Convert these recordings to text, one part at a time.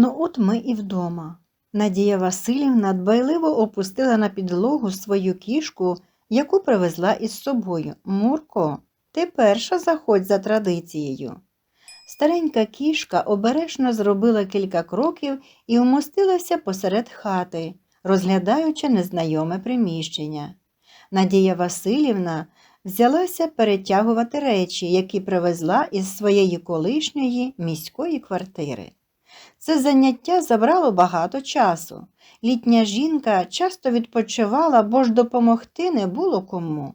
Ну, от ми і вдома. Надія Васильівна дбайливо опустила на підлогу свою кішку, яку привезла із собою. Мурко, ти перша заходь за традицією. Старенька кішка обережно зробила кілька кроків і вмостилася посеред хати, розглядаючи незнайоме приміщення. Надія Васильівна взялася перетягувати речі, які привезла із своєї колишньої міської квартири. Це заняття забрало багато часу. Літня жінка часто відпочивала, бо ж допомогти не було кому.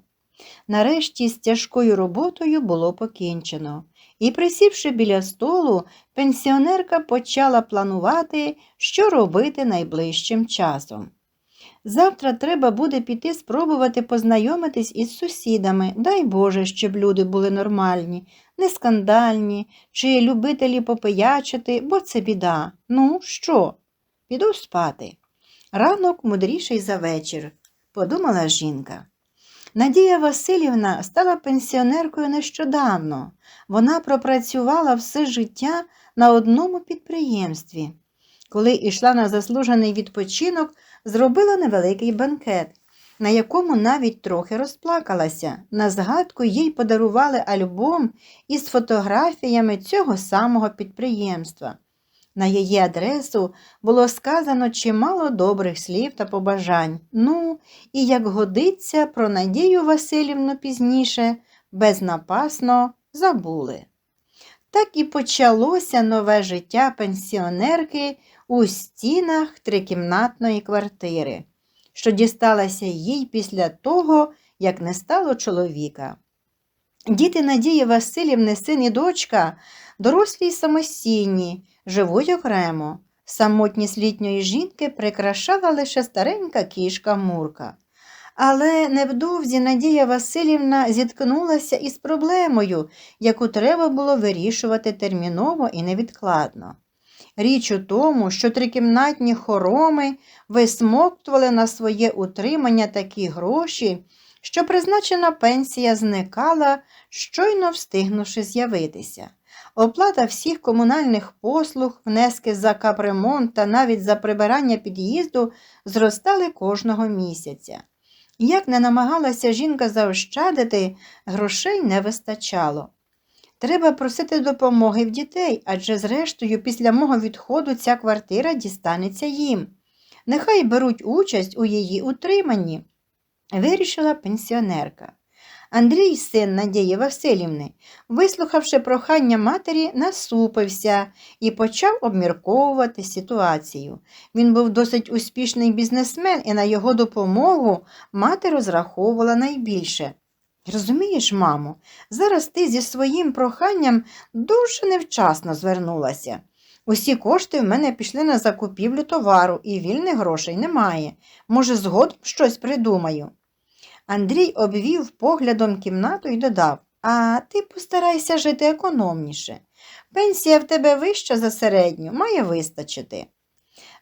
Нарешті з тяжкою роботою було покінчено, і, присівши біля столу, пенсіонерка почала планувати, що робити найближчим часом. Завтра треба буде піти спробувати познайомитись із сусідами. Дай Боже, щоб люди були нормальні, не скандальні чи любителі попиячити, бо це біда. Ну, що? Піду спати. Ранок мудріший за вечір, подумала жінка. Надія Васильівна стала пенсіонеркою нещодавно. Вона пропрацювала все життя на одному підприємстві. Коли йшла на заслужений відпочинок, зробила невеликий банкет, на якому навіть трохи розплакалася. На згадку їй подарували альбом із фотографіями цього самого підприємства. На її адресу було сказано чимало добрих слів та побажань. Ну, і як годиться, про Надію Васильівну пізніше безнапасно забули. Так і почалося нове життя пенсіонерки у стінах трикімнатної квартири, що дісталася їй після того, як не стало чоловіка. Діти Надії Васильівни, син і дочка, дорослі й самостійні, живуть окремо. Самотність літньої жінки прикрашала лише старенька кішка Мурка. Але невдовзі Надія Васильівна зіткнулася із проблемою, яку треба було вирішувати терміново і невідкладно. Річ у тому, що трикімнатні хороми висмоктували на своє утримання такі гроші, що призначена пенсія зникала, щойно встигнувши з'явитися. Оплата всіх комунальних послуг, внески за капремонт та навіть за прибирання під'їзду зростали кожного місяця. Як не намагалася жінка заощадити, грошей не вистачало. Треба просити допомоги в дітей, адже, зрештою, після мого відходу ця квартира дістанеться їм. Нехай беруть участь у її утриманні, вирішила пенсіонерка. Андрій, син Надії Васильівни, вислухавши прохання матері, насупився і почав обмірковувати ситуацію. Він був досить успішний бізнесмен, і на його допомогу мати розраховувала найбільше. Розумієш, мамо, зараз ти зі своїм проханням дуже невчасно звернулася. Усі кошти в мене пішли на закупівлю товару, і вільних грошей немає. Може, згодом щось придумаю. Андрій обвів поглядом кімнату і додав А ти постарайся жити економніше. Пенсія в тебе вища за середню, має вистачити.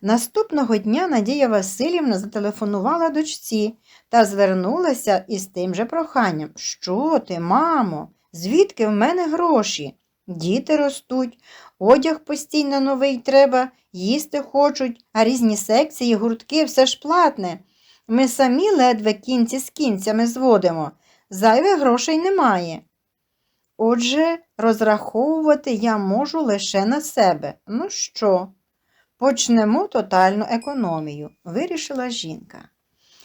Наступного дня Надія Васильівна зателефонувала дочці та звернулася із тим же проханням Що ти, мамо? Звідки в мене гроші? Діти ростуть, одяг постійно новий треба, їсти хочуть, а різні секції, гуртки все ж платне. Ми самі ледве кінці з кінцями зводимо, зайвих грошей немає. Отже, розраховувати я можу лише на себе. Ну що? Почнемо тотальну економію, вирішила жінка.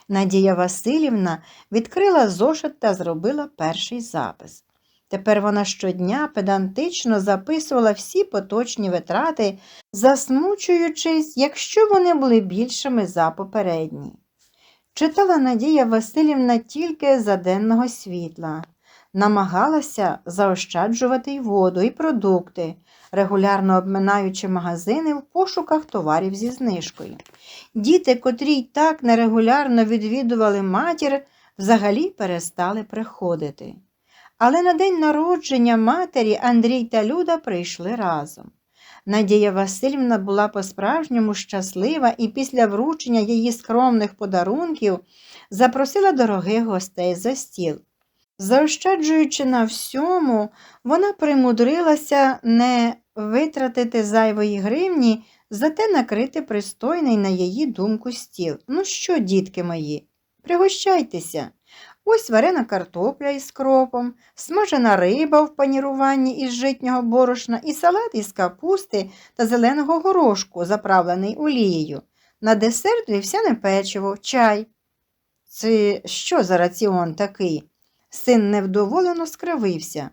Надія Васильівна відкрила зошит та зробила перший запис. Тепер вона щодня педантично записувала всі поточні витрати, засмучуючись, якщо вони були більшими за попередні. Читала Надія Васильівна тільки за денного світла, намагалася заощаджувати й воду, і продукти, регулярно обминаючи магазини в пошуках товарів зі знижкою. Діти, котрі й так нерегулярно відвідували матір, взагалі перестали приходити. Але на день народження матері Андрій та Люда прийшли разом. Надія Васильівна була по-справжньому щаслива і після вручення її скромних подарунків запросила дорогих гостей за стіл. Заощаджуючи на всьому, вона примудрилася не витратити зайвої гривні, зате накрити пристойний на її думку стіл. Ну що, дітки мої, пригощайтеся. Ось варена картопля із кропом, смажена риба в паніруванні із житнього борошна і салат із капусти та зеленого горошку, заправлений олією. На десерт вівсяне печиво, чай. Це що за раціон такий? Син невдоволено скривився.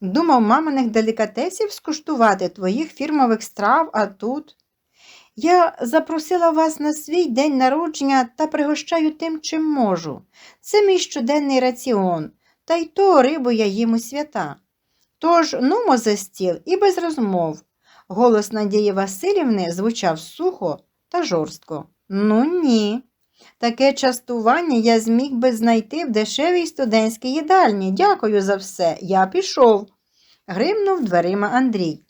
Думав маминих делікатесів скуштувати твоїх фірмових страв, а тут. Я запросила вас на свій день народження та пригощаю тим, чим можу. Це мій щоденний раціон, та й то рибу я їм у свята. Тож нумо за стіл і без розмов. Голос Надії Васильівни звучав сухо та жорстко. Ну ні. Таке частування я зміг би знайти в дешевій студентській їдальні. Дякую за все. Я пішов. Гримнув дверима Андрій.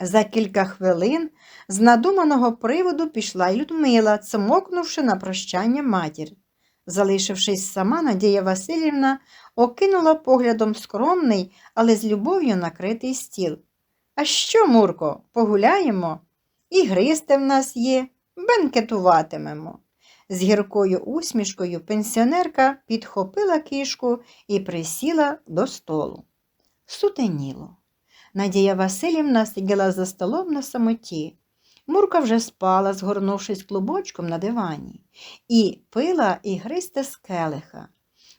За кілька хвилин з надуманого приводу пішла Людмила, цмокнувши на прощання матір. Залишившись сама, Надія Васильівна окинула поглядом скромний, але з любов'ю накритий стіл. А що, Мурко, погуляємо? І гристи в нас є, бенкетуватимемо. З гіркою усмішкою пенсіонерка підхопила кішку і присіла до столу. Сутеніло. Надія Васильівна сиділа за столом на самоті. Мурка вже спала, згорнувшись клубочком на дивані, і пила ігристе з келиха.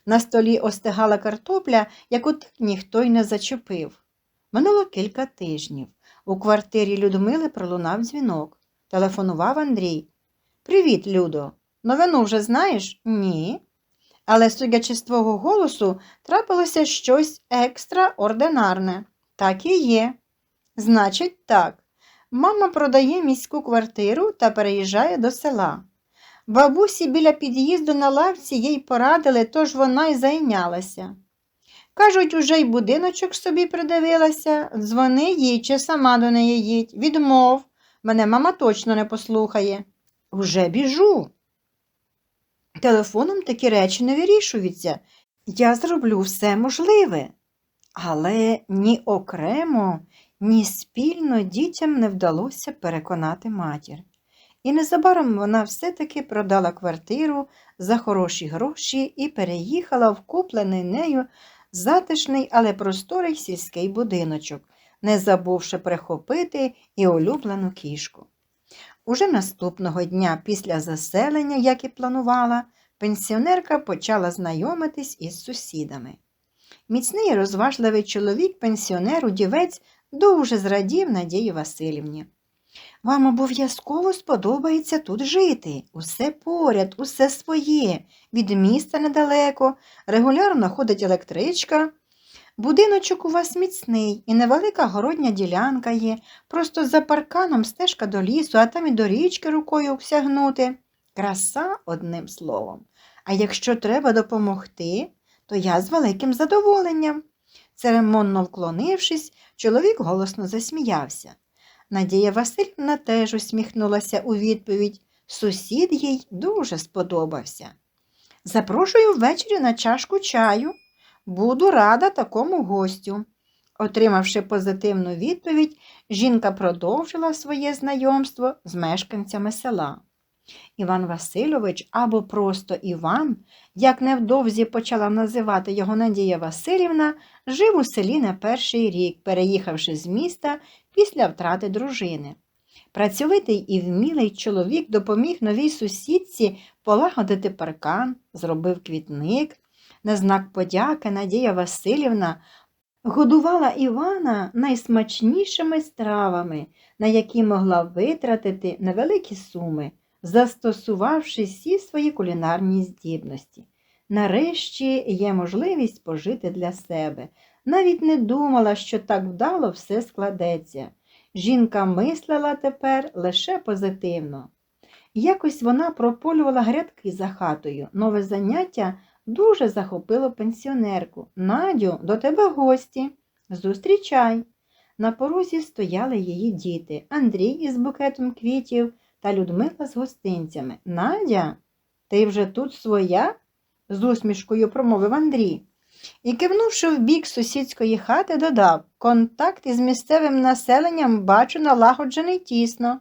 На столі остигала картопля, яку так ніхто й не зачепив. Минуло кілька тижнів. У квартирі Людмили пролунав дзвінок. Телефонував Андрій. Привіт, Людо. Новину вже знаєш? Ні. Але, судячи з твого голосу, трапилося щось екстраординарне. Так і є. Значить, так. Мама продає міську квартиру та переїжджає до села. Бабусі біля під'їзду на лавці їй порадили, тож вона й зайнялася. Кажуть, уже й будиночок собі придивилася, дзвони їй чи сама до неї їдь. Відмов, мене мама точно не послухає. Уже біжу. Телефоном такі речі не вирішуються. Я зроблю все можливе. Але ні окремо, ні спільно дітям не вдалося переконати матір. І незабаром вона все-таки продала квартиру за хороші гроші і переїхала в куплений нею затишний, але просторий сільський будиночок, не забувши прихопити і улюблену кішку. Уже наступного дня після заселення, як і планувала, пенсіонерка почала знайомитись із сусідами. Міцний розважливий чоловік, пенсіонер, удівець, дуже зрадів Надії Васильівні. Вам обов'язково сподобається тут жити. Усе поряд, усе своє, від міста недалеко, регулярно ходить електричка. Будиночок у вас міцний і невелика городня ділянка є, просто за парканом стежка до лісу, а там і до річки рукою всягнути. Краса, одним словом. А якщо треба допомогти, то я з великим задоволенням. Церемонно вклонившись, чоловік голосно засміявся. Надія Васильівна теж усміхнулася у відповідь. Сусід їй дуже сподобався. Запрошую ввечері на чашку чаю. Буду рада такому гостю. Отримавши позитивну відповідь, жінка продовжила своє знайомство з мешканцями села. Іван Васильович або просто Іван, як невдовзі почала називати його Надія Васильівна, жив у селі на перший рік, переїхавши з міста після втрати дружини. Працьовитий і вмілий чоловік допоміг новій сусідці полагодити паркан, зробив квітник. На знак подяки Надія Васильівна годувала Івана найсмачнішими стравами, на які могла витратити невеликі суми, застосувавши всі свої кулінарні здібності. Нарешті є можливість пожити для себе. Навіть не думала, що так вдало все складеться. Жінка мислила тепер лише позитивно. Якось вона прополювала грядки за хатою. Нове заняття дуже захопило пенсіонерку. Надю, до тебе гості. Зустрічай. На порозі стояли її діти Андрій із букетом квітів та Людмила з гостинцями. Надя, ти вже тут своя? з усмішкою промовив Андрій. І, кивнувши в бік сусідської хати, додав контакт із місцевим населенням бачу налагоджений тісно.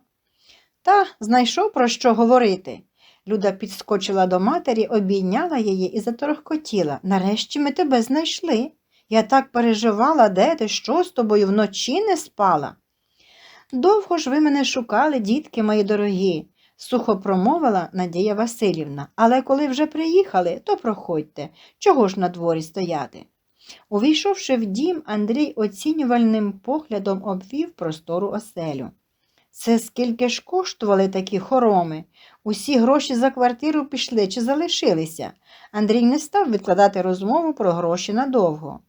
Та знайшов про що говорити. Люда підскочила до матері, обійняла її і заторохкотіла. Нарешті ми тебе знайшли. Я так переживала, де ти, що з тобою вночі не спала. Довго ж ви мене шукали, дітки мої дорогі, сухо промовила Надія Васильівна, але коли вже приїхали, то проходьте, чого ж на дворі стояти. Увійшовши в дім, Андрій оцінювальним поглядом обвів простору оселю. Це скільки ж коштували такі хороми? Усі гроші за квартиру пішли чи залишилися? Андрій не став відкладати розмову про гроші надовго.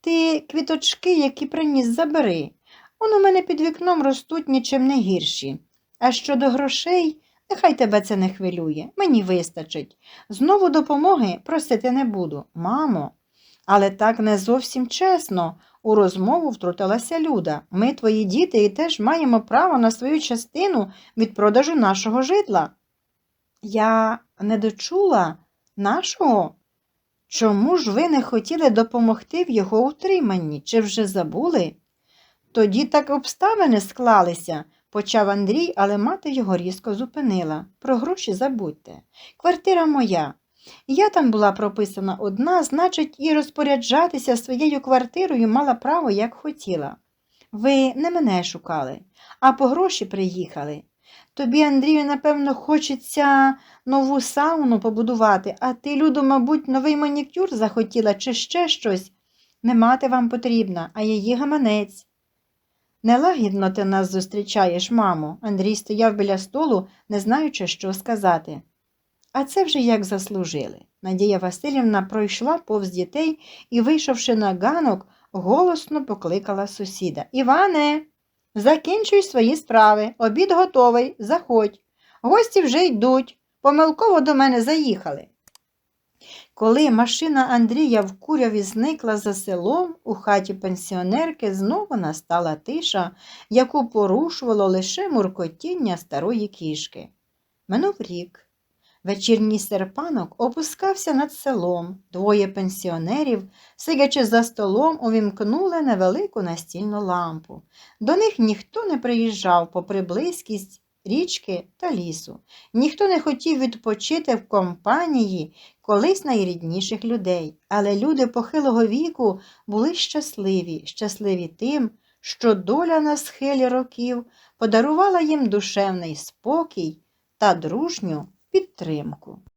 Ти квіточки, які приніс, забери. Он у мене під вікном ростуть нічим не гірші. А щодо грошей, нехай тебе це не хвилює, мені вистачить. Знову допомоги просити не буду, мамо. Але так не зовсім чесно. У розмову втрутилася Люда. Ми, твої діти, і теж маємо право на свою частину від продажу нашого житла. Я не дочула нашого. Чому ж ви не хотіли допомогти в його утриманні? Чи вже забули? Тоді так обставини склалися, почав Андрій, але мати його різко зупинила. Про гроші забудьте. Квартира моя. Я там була прописана одна, значить, і розпоряджатися своєю квартирою мала право, як хотіла. Ви не мене шукали, а по гроші приїхали. Тобі, Андрію, напевно, хочеться нову сауну побудувати, а ти, Люду, мабуть, новий манікюр захотіла чи ще щось. Не мати вам потрібна, а її гаманець. Нелагідно ти нас зустрічаєш, мамо. Андрій стояв біля столу, не знаючи, що сказати. А це вже як заслужили. Надія Васильівна пройшла повз дітей і, вийшовши на ганок, голосно покликала сусіда. Іване, закінчуй свої справи, обід готовий, заходь. Гості вже йдуть, помилково до мене заїхали. Коли машина Андрія в куряві зникла за селом, у хаті пенсіонерки знову настала тиша, яку порушувало лише муркотіння старої кішки. Минув рік. Вечірній серпанок опускався над селом. Двоє пенсіонерів, сидячи за столом, увімкнули невелику настільну лампу. До них ніхто не приїжджав попри близькість річки та лісу. Ніхто не хотів відпочити в компанії колись найрідніших людей. Але люди похилого віку були щасливі, щасливі тим, що доля на схилі років подарувала їм душевний спокій та дружню підтримку.